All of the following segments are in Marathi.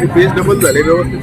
इथं काहीतरी पेज डबल झाले व्यवस्थित.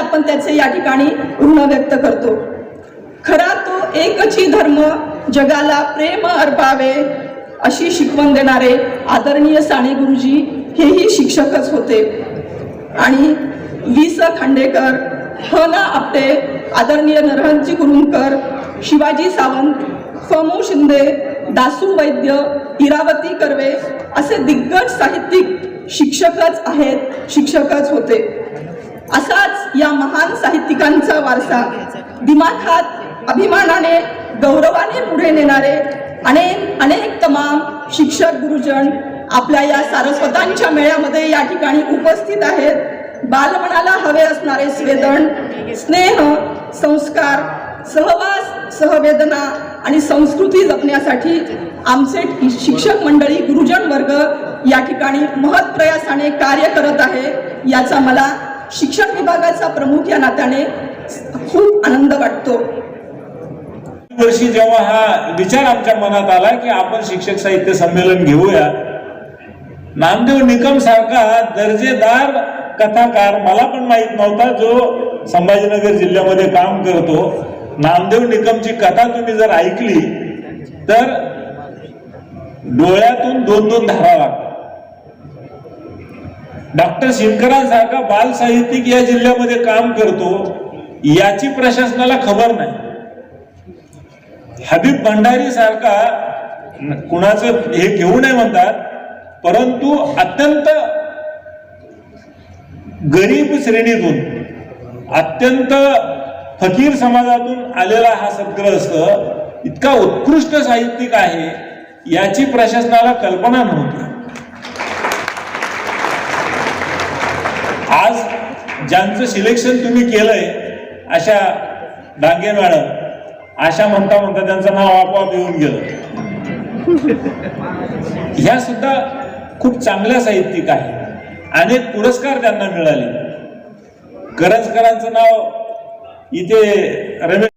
आपण त्याचे या ठिकाणी ऋण व्यक्त करतो. खरा तो एकची धर्म जगाला प्रेम अर्पावे अशी शिकवण देणारे आदरणीय साने गुरुजी हेही शिक्षकच होते. आणि वि स खांडेकर ह ना आपटे आदरणीय नरहंजी कुरुंकर शिवाजी सावंत फमू शिंदे दासू वैद्य इरावती कर्वे असे दिग्गज साहित्यिक शिक्षकच आहेत शिक्षकच होते. असाच या महान साहित्यिकांचा वारसा. दिमाखात अभिमानाने गौरवाने पुढे नेणारे अनेक अनेक तमाम शिक्षक गुरुजन आपल्या या सारस्वतांच्या मेळ्यामध्ये या ठिकाणी उपस्थित आहेत. बालमनाला हवे असणारे स्वेदन स्नेह संस्कार सहवास सहवेदना आणि संस्कृती जपण्यासाठी आमचे शिक्षक मंडळी गुरुजन वर्ग या ठिकाणी महत्प्रयासाने कार्य करत आहे याचा मला शिक्षण विभागाचा प्रमुख या नात्याने खूप आनंद वाटतो. वर्षी जेव्हा हा विचार आमच्या मनात आला की आपण शिक्षक साहित्य संमेलन घेऊया नामदेव निकम सारखा दर्जेदार कथाकार मला पण माहीत नव्हता जो संभाजीनगर जिल्ह्यामध्ये काम करतो. नामदेव निकमची कथा तुम्ही जर ऐकली तर डोळ्यातून दोन दोन धारा लागतात. डॉक्टर शिंकरांसारखा बाल साहित्यिक या जिल्ह्यामध्ये काम करतो याची प्रशासनाला खबर नाही. हबीब भंडारी सारखा कुणाचं हे घेऊ नये म्हणतात परंतु अत्यंत गरीब श्रेणीतून अत्यंत फकीर समाजातून आलेला हा सद्ग्रस्त इतका उत्कृष्ट साहित्यिक आहे याची प्रशासनाला कल्पना नव्हती. आज ज्यांचं सिलेक्शन तुम्ही केलंय अशा डांगे मॅडम आशा म्हणता म्हणता त्यांचं नाव आपोआप येऊन गेलं. ह्या सुद्धा खूप चांगल्या साहित्यिक आहेत. अनेक पुरस्कार त्यांना मिळाले. करंजकरांचं नाव इथे रमेश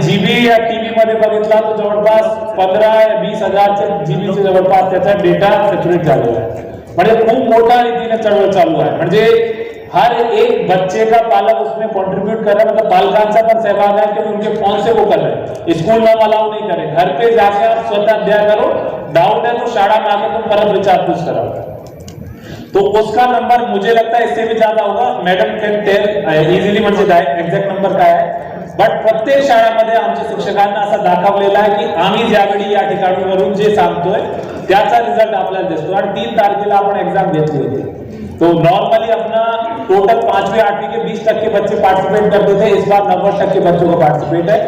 जीबी या टीव्ही मध्ये बघितला तो जवळपास पंधरा वीस हजारच्या जीबीचे जवळपास त्याचा डेटा सेक्युरेट झालेला आहे. म्हणजे खूप मोठ्या रीतीने चळवळ चालू म्हणजे हर एक बच्चे का पालक उसमें कंट्रीब्यूट कर रहा है मतलब पालकांचा पण सहभाग है कि उनके फ़ोन से वो कर रहे हैं स्कूल में अलाउ नहीं करें. घर पे जाके आप स्वतः दिया करो डाउट है तो शाळा में आके तुम परत विचार पूछ कराओ. तो उसका नंबर मुझे लगता है, इससे भी ज़्यादा होगा. मॅडम कॅन टेल म्हणजे काय एक्झॅक्ट नंबर काय आहे बट प्रत्येक शाळेमध्ये आमच्या शिक्षकांना असं दाखवलेलं आहे की आम्ही ज्यावेळी या ठिकाणीवरून जे सांगतोय त्याचा रिझल्ट आपल्याला दिसतो. आणि तीन तारखेला आपण एक्झाम घेतली होती. तो नॉर्मली अपना टोटल पांचवी आठवीं के बीस टक्के बच्चे पार्टिसिपेट करते थे. इस बार नब्बे टक्के बच्चों का पार्टिसिपेट है.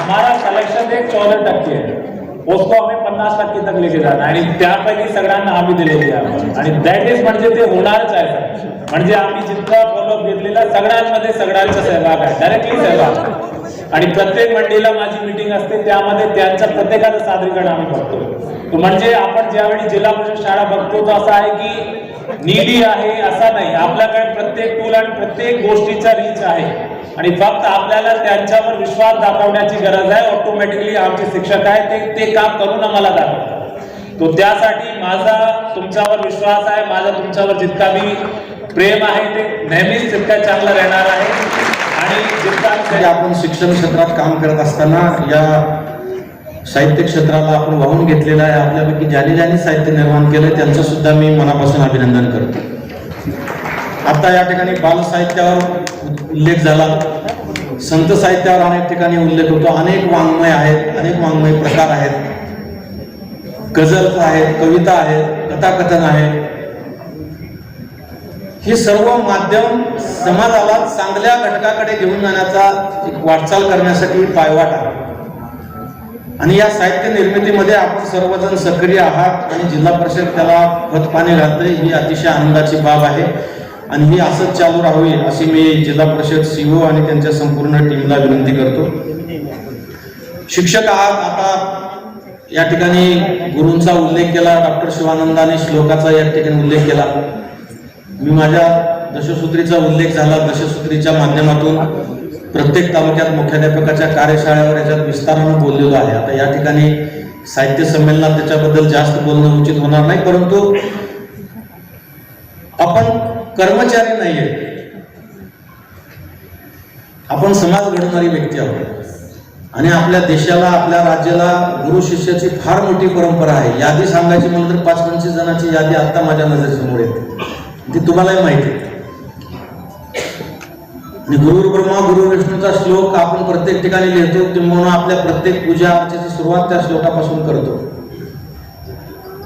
हमारा सिलेक्शन एक चौदह टक्के आहे पोस्को आम्ही पन्नास टक्के तक लेके जाणार आणि त्यापैकी सगळ्यांना आम्ही दिलेली आहे. आणि दॅट इज म्हणजे ते होणारच आहे. म्हणजे आम्ही जितका फॉलोअप घेतलेला सगळ्यांमध्ये सगळ्यांचा सहभाग आहे. डायरेक्टली सहभाग. आहे. आणि प्रत्येक मंडळीला माझी मीटिंग असते त्यामध्ये त्यांचं प्रत्येकाचं सादरीकरण आम्ही बघतो म्हणजे आपण ज्यावेळी जिल्हा परिषद शाळा बघतो तर असं आहे की निधी आहे असा नाही. आपल्याकडे प्रत्येक टूल आणि प्रत्येक गोष्टीचा रीच आहे. आणि फक्त आपल्याला त्यांच्यावर विश्वास दाखवण्याची गरज आहे. ऑटोमॅटिकली आमचे शिक्षक आहे ते ते काम करून आम्हाला दाखवतात. तो त्यासाठी माझा तुमच्यावर विश्वास आहे माझा तुमच्यावर जितका मी प्रेम आहे ते नेहमीच तितका चांगला राहणार आहे. आणि जितका म्हणजे आपण शिक्षण क्षेत्रात काम करत असताना या साहित्य क्षेत्राला आपण वाहून घेतलेलं आहे. आपल्यापैकी ज्याने ज्याने साहित्य निर्माण केलं त्यांचं सुद्धा मी मनापासून अभिनंदन करतो. आता या ठिकाणी बाल साहित्यावर उल्लेख झाला. संत साहित्यावर अनेक ठिकाणी उल्लेख होतो. अनेक वाङ्मय आहेत अनेक वाङ्मय प्रकार आहेत. गझल आहेत कविता आहेत कथाकथन आहे हे सर्व माध्यम समाजाला चांगल्या घटकाकडे घेऊन जाण्याचा एक वाटचाल करण्यासाठी पायवाट आहे. आणि या साहित्य निर्मितीमध्ये आपण सर्वजण सक्रिय आहात आणि जिल्हा परिषद त्याला खत पाणी घालते ही अतिशय आनंदाची बाब आहे. आणि ही असंच चालू राहावी अशी मी जिल्हा परिषद सीओ आणि त्यांच्या संपूर्ण टीमला विनंती करतो. शिक्षक आहात आता या ठिकाणी गुरूंचा उल्लेख केला डॉक्टर शिवानंदाने श्लोकाचा या ठिकाणी उल्लेख केला. मी माझ्या दशसूत्रीचा उल्लेख झाला दशसूत्रीच्या माध्यमातून प्रत्येक तालुक्यात मुख्याध्यापकाच्या कार्यशाळेवर याच्यात विस्तारानं बोललेलो आहे. आता या ठिकाणी साहित्य संमेलनात त्याच्याबद्दल जास्त बोलणं उचित होणार नाही परंतु आपण कर्मचारी नाहीये. आपण समाज घडवणारी व्यक्ती आहोत. आणि आपल्या देशाला आपल्या राज्याला गुरु शिष्याची फार मोठी परंपरा आहे. यादी सांगायची म्हणलं तर पाच पंचवीस जणांची यादी आता माझ्या नजरेसमोर येते. ती तुम्हालाही माहिती आहे. आणि गुरु ब्रह्मा गुरु विष्णूचा श्लोक आपण प्रत्येक ठिकाणी लिहितो ते म्हणून आपल्या प्रत्येक पूजा अर्चेची सुरुवात त्या श्लोकापासून करतो.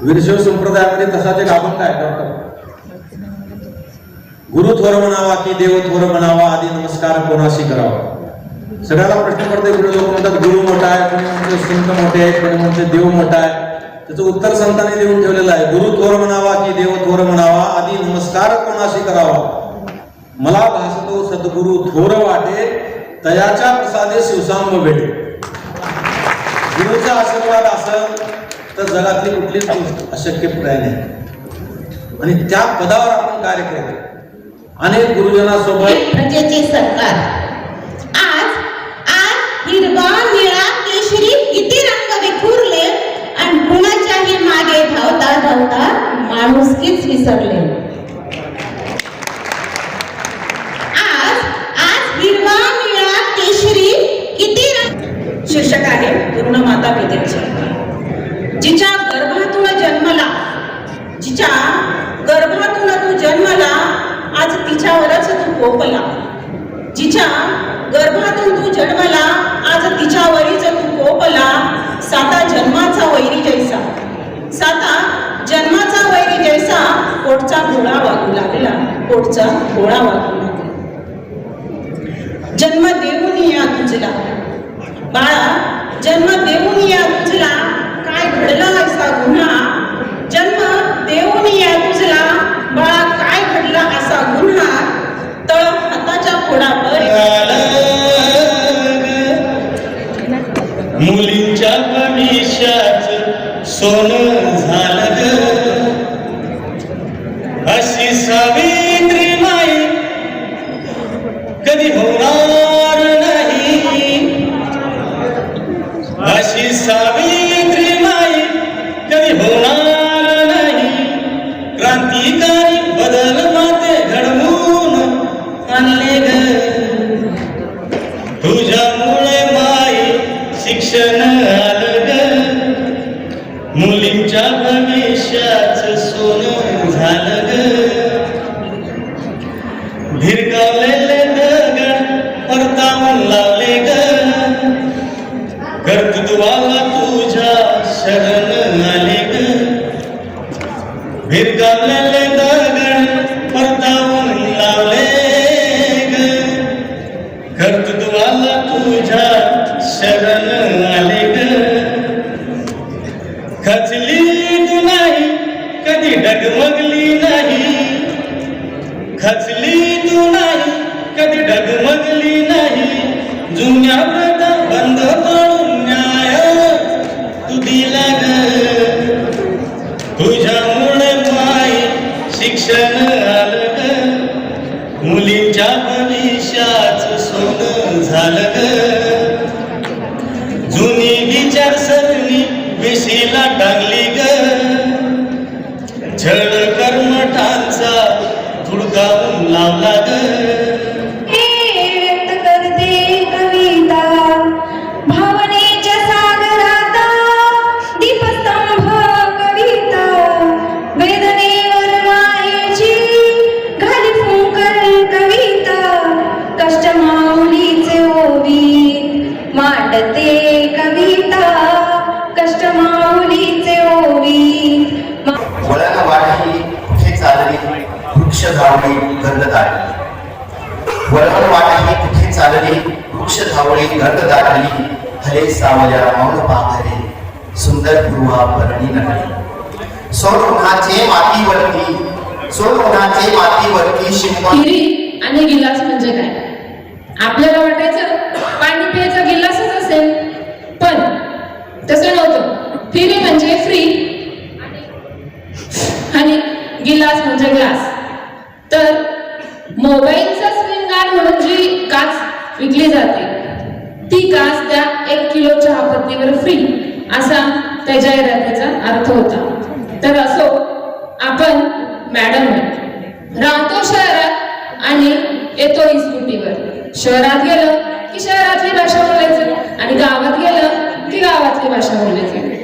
वीरशैव संप्रदायामध्ये तसाच एक अभंग आहे करतो गुरु थोर म्हणावा की देव थोर म्हणावा आधी नमस्कार कोणाशी करावा. सगळ्याला प्रश्न पडते गुरु लोक म्हणतात गुरु मोठा आहे कोणी म्हणते संत मोठे आहेत कोणी म्हणते देव मोठा आहे. त्याचं उत्तर संतांनी लिहून ठेवलेलं आहे गुरु थोर म्हणावा की देव थोर म्हणावा आधी नमस्कार कोणाशी करावा. मला भासतो सद्गुरु थोर वाटे तयाच्या प्रसादे शिवसांब भेटे. गुरुचा आशीर्वाद असेल तर जगातली कुठलीच गोष्ट अशक्य प्राय नाही. आणि त्या पदावर आपण कार्य करतो अनेक गुरुजनासोबत प्रजेचे सरकार. आज आज हिरवा निळा केशरी किती रंग विखुरले आणि कुणाच्याही मागे धावता धावता माणुसकीच विसरले आज आज हिरवा निळा केशरी किती रंग शीर्षक आहे पूर्ण माता पितेचे जिच्या गर्भातून जन्मला जिच्या गर्भातून तू जन्मला आज तिच्यावरच तू कोपला. जिच्या गर्भातून तू जन्मला आज तिच्यावरीच तू कोपला. साता जन्माचा वैरी जैसा. साता जन्माचा वैरी जैसा पोटचा घोळा वागू लागला. पोटचा घोळा वागू लागला. जन्म देऊन या तुझला. बाळा जन्म देऊन या तुझला काय घडला असा गुन्हा? जन्म देऊन या तुझला बाळा काय घडला असा गुन्हा? तळ हाताच्या फोडावर मुलींच्या भविष्याच सोनं झालं ग. अशी सावित्री नाही कधी होणार? भिरकावलेले दगड परतावून लावले ग कर्तृत्वाला तुझ्या Allah'ın वृक्ष धावळी गंध दाटली हले सावल्या मौन पाखरे सुंदर पूर्वा परणी नगरी. सोड उन्हाचे मातीवरती सोड उन्हाचे मातीवरती शिंपण आणि गिलास म्हणजे काय? आपल्याला वाटायचं पाणी प्यायचा गिलासच असेल पण तसं नव्हतं. फिरी म्हणजे फ्री आणि गिलास म्हणजे ग्लास तर मोबाईलचा स्क्रीन गार्ड म्हणून जी काच विकली जाते ती कास त्या एक किलो चहापत्तीवर फ्री असा त्या जाहिरातीचा अर्थ होता. तर असो आपण मॅडम राहतो शहरात आणि येतो स्कूटीवर. शहरात गेलं की शहरातली भाषा बोलायचं आणि गावात गेलं की गावातली भाषा बोलायची.